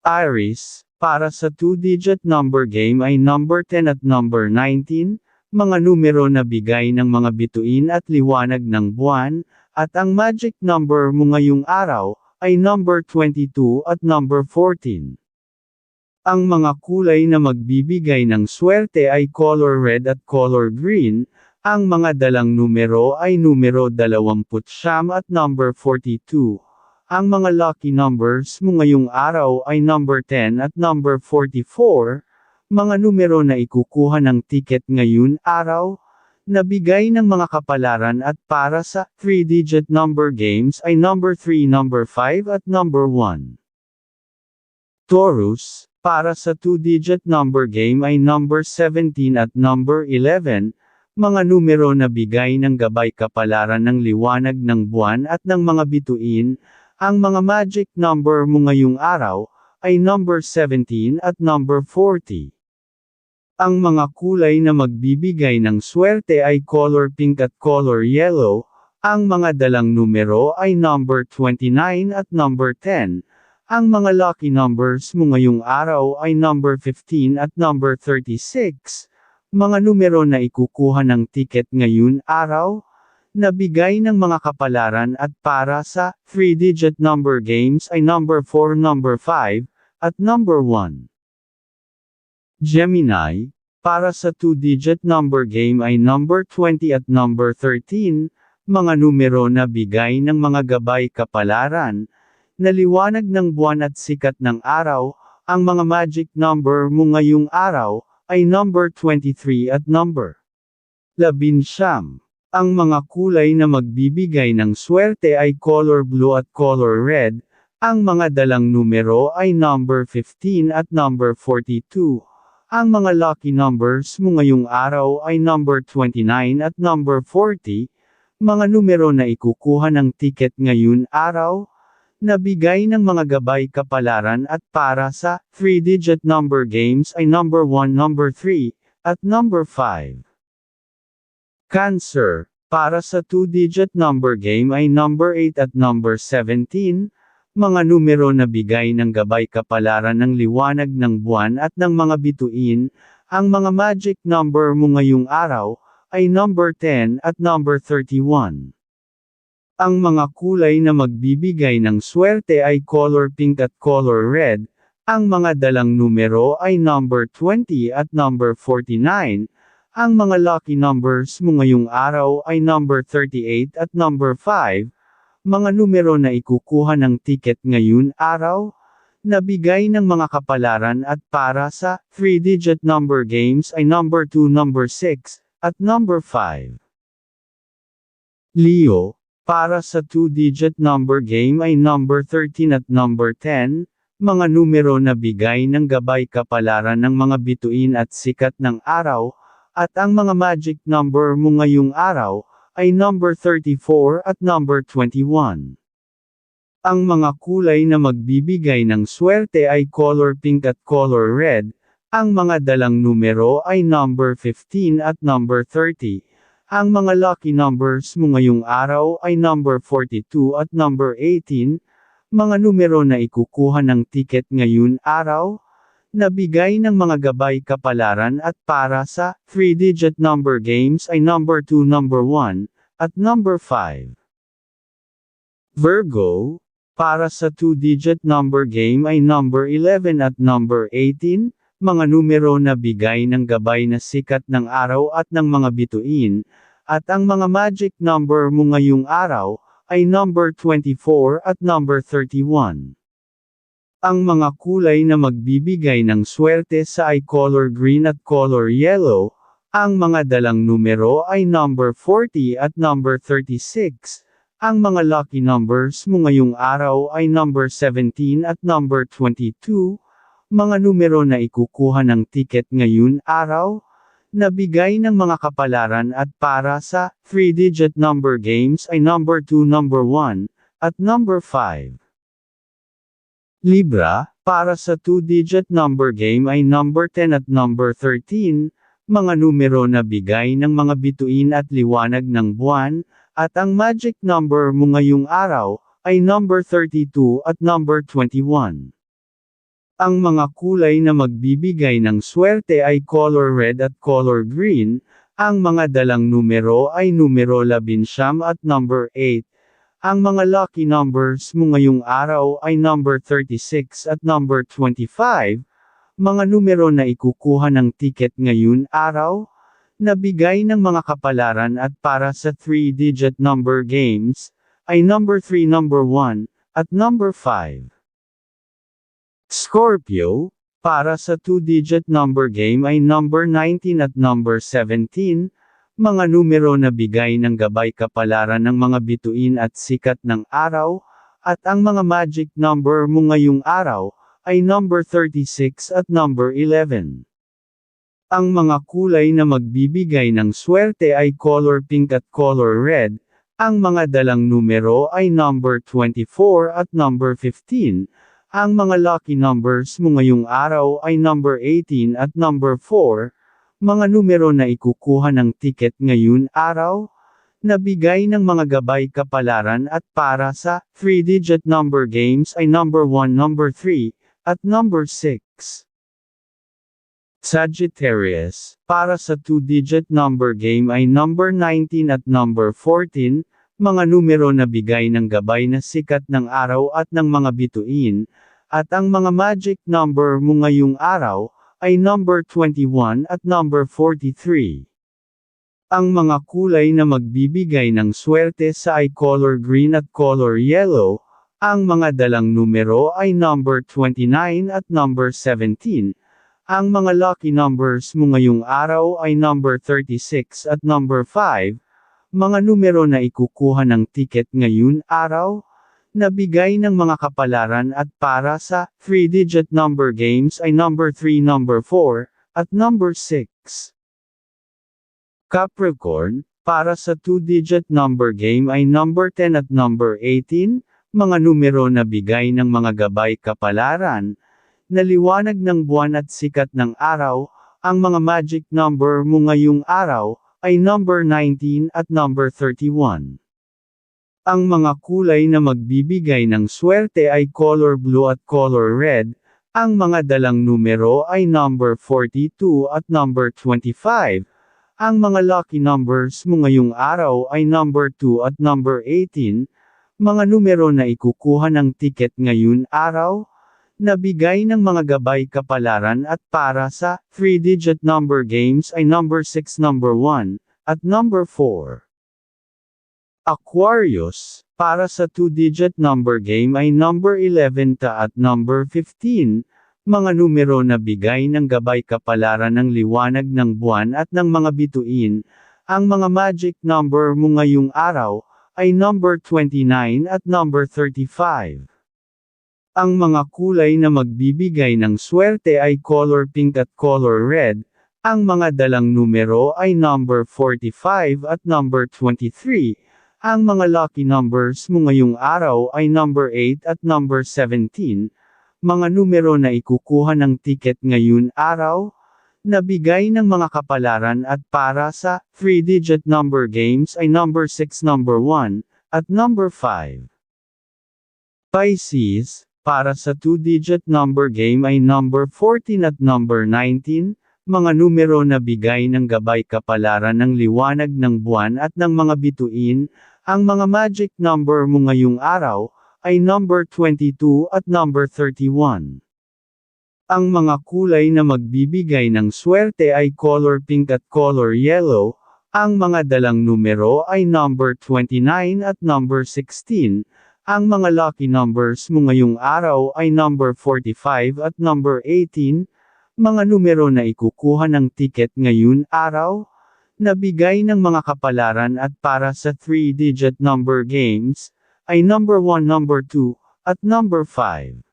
Iris, para sa two-digit number game ay number 10 at number 19, mga numero na bigay ng mga bituin at liwanag ng buwan, at ang magic number mo ngayong araw, ay number 22 at number 14. Ang mga kulay na magbibigay ng swerte ay color red at color green, ang mga dalang numero ay numero 29 at number 42. Ang mga lucky numbers mo ngayong araw ay number 10 at number 44, mga numero na ikukuha ng ticket ngayon araw, nabigay ng mga kapalaran at para sa 3-digit number games ay number 3, number 5 at number 1. Taurus, para sa 2-digit number game ay number 17 at number 11, mga numero na bigay ng gabay kapalaran ng liwanag ng buwan at ng mga bituin, ang mga magic number mo ngayong araw, ay number 17 at number 40. Ang mga kulay na magbibigay ng swerte ay color pink at color yellow, ang mga dalang numero ay number 29 at number 10. Ang mga lucky numbers mo ngayong araw ay number 15 at number 36. Mga numero na ikukuha ng ticket ngayon araw, Nabigay ng mga kapalaran at para sa 3-digit number games ay number 4, number 5, at number 1. Gemini, para sa 2-digit number game ay number 20 at number 13, mga numero na bigay ng mga gabay kapalaran, naliwanag ng buwan at sikat ng araw, ang mga magic number mo ngayong araw, ay number 23 at number 11. Ang mga kulay na magbibigay ng swerte ay color blue at color red, ang mga dalang numero ay number 15 at number 42. Ang mga lucky numbers mo ngayong araw ay number 29 at number 40, mga numero na ikukuha ng ticket ngayon araw, nabigay ng mga gabay kapalaran at para sa 3-digit number games ay number 1, number 3, at number 5. Cancer, para sa two-digit number game ay number 8 at number 17, mga numero na bigay ng gabay kapalaran ng liwanag ng buwan at ng mga bituin, ang mga magic number mo ngayong araw, ay number 10 at number 31. Ang mga kulay na magbibigay ng swerte ay color pink at color red, ang mga dalang numero ay number 20 at number 49, ang mga lucky numbers mo ngayong araw ay number 38 at number 5, mga numero na ikukuha ng ticket ngayon araw, nabigay ng mga kapalaran at para sa 3-digit number games ay number 2, number 6, at number 5. Leo, para sa 2-digit number game ay number 13 at number 10, mga numero na bigay ng gabay kapalaran ng mga bituin at sikat ng araw, at ang mga magic number mo ngayong araw, ay number 34 at number 21. Ang mga kulay na magbibigay ng swerte ay color pink at color red, ang mga dalang numero ay number 15 at number 30. Ang mga lucky numbers mo ngayong araw ay number 42 at number 18, mga numero na ikukuha ng ticket ngayon araw, Nabigay ng mga gabay kapalaran at para sa 3-digit number games ay number 2, number 1, at number 5. Virgo, para sa 2-digit number game ay number 11 at number 18, mga numero na bigay ng gabay na sikat ng araw at ng mga bituin, at ang mga magic number mo ngayong araw, ay number 24 at number 31. Ang mga kulay na magbibigay ng swerte sa ay color green at color yellow, ang mga dalang numero ay number 40 at number 36. Ang mga lucky numbers mo ngayong araw ay number 17 at number 22, mga numero na ikukuha ng ticket ngayon araw, nabigay ng mga kapalaran at para sa 3-digit number games ay number 2, number 1, at number 5. Libra, para sa two-digit number game ay number 10 at number 13, mga numero na bigay ng mga bituin at liwanag ng buwan, at ang magic number mo ngayong araw, ay number 32 at number 21. Ang mga kulay na magbibigay ng swerte ay color red at color green, ang mga dalang numero ay numero 11 at number 8. Ang mga lucky numbers mo ngayong araw ay number 36 at number 25, mga numero na ikukuha ng ticket ngayon araw, nabigay ng mga kapalaran at para sa 3-digit number games, ay number 3 number 1, at number 5. Scorpio, para sa 2-digit number game ay number 19 at number 17, mga numero na bigay ng gabay kapalaran ng mga bituin at sikat ng araw, at ang mga magic number mo ngayong araw, ay number 36 at number 11. Ang mga kulay na magbibigay ng swerte ay color pink at color red, ang mga dalang numero ay number 24 at number 15, ang mga lucky numbers mo ngayong araw ay number 18 at number 4, mga numero na ikukuha ng ticket ngayon araw, nabigay ng mga gabay kapalaran at para sa 3-digit number games ay number 1 number 3, at number 6. Sagittarius, para sa 2-digit number game ay number 19 at number 14, mga numero na bigay ng gabay na sikat ng araw at ng mga bituin, at ang mga magic number mo ngayong araw, ay number 21 at number 43. Ang mga kulay na magbibigay ng swerte sa ay color green at color yellow, ang mga dalang numero ay number 29 at number 17, ang mga lucky numbers mo ngayong araw ay number 36 at number 5, mga numero na ikukuha ng ticket ngayon araw, nabigay ng mga kapalaran at para sa 3-digit number games ay number 3 number 4, at number 6. Capricorn, para sa 2-digit number game ay number 10 at number 18, mga numero na bigay ng mga gabay kapalaran, naliwanag ng buwan at sikat ng araw, ang mga magic number mo ngayong araw, ay number 19 at number 31. Ang mga kulay na magbibigay ng swerte ay color blue at color red, ang mga dalang numero ay number 42 at number 25. Ang mga lucky numbers mo ngayong araw ay number 2 at number 18, mga numero na ikukuha ng ticket ngayon araw, nabigay ng mga gabay kapalaran at para sa 3-digit number games ay number 6 number 1, at number 4. Aquarius, para sa 2-digit number game ay number 11 ta at number 15, mga numero na bigay ng gabay kapalaran ng liwanag ng buwan at ng mga bituin, ang mga magic number mo ngayong araw, ay number 29 at number 35. Ang mga kulay na magbibigay ng swerte ay color pink at color red, ang mga dalang numero ay number 45 at number 23, ang mga lucky numbers mo ngayong araw ay number 8 at number 17, mga numero na ikukuha ng ticket ngayon araw, nabigay ng mga kapalaran at para sa 3-digit number games ay number 6 number 1, at number 5. Pisces, para sa 2-digit number game ay number 14 at number 19, mga numero na bigay ng gabay kapalaran ng liwanag ng buwan at ng mga bituin, ang mga magic number mo ngayong araw, ay number 22 at number 31. Ang mga kulay na magbibigay ng swerte ay color pink at color yellow, ang mga dalang numero ay number 29 at number 16, ang mga lucky numbers mo ngayong araw ay number 45 at number 18, mga numero na ikukuha ng ticket ngayon araw, nabigay ng mga kapalaran at para sa 3-digit number games, ay number 1 number 2, at number 5.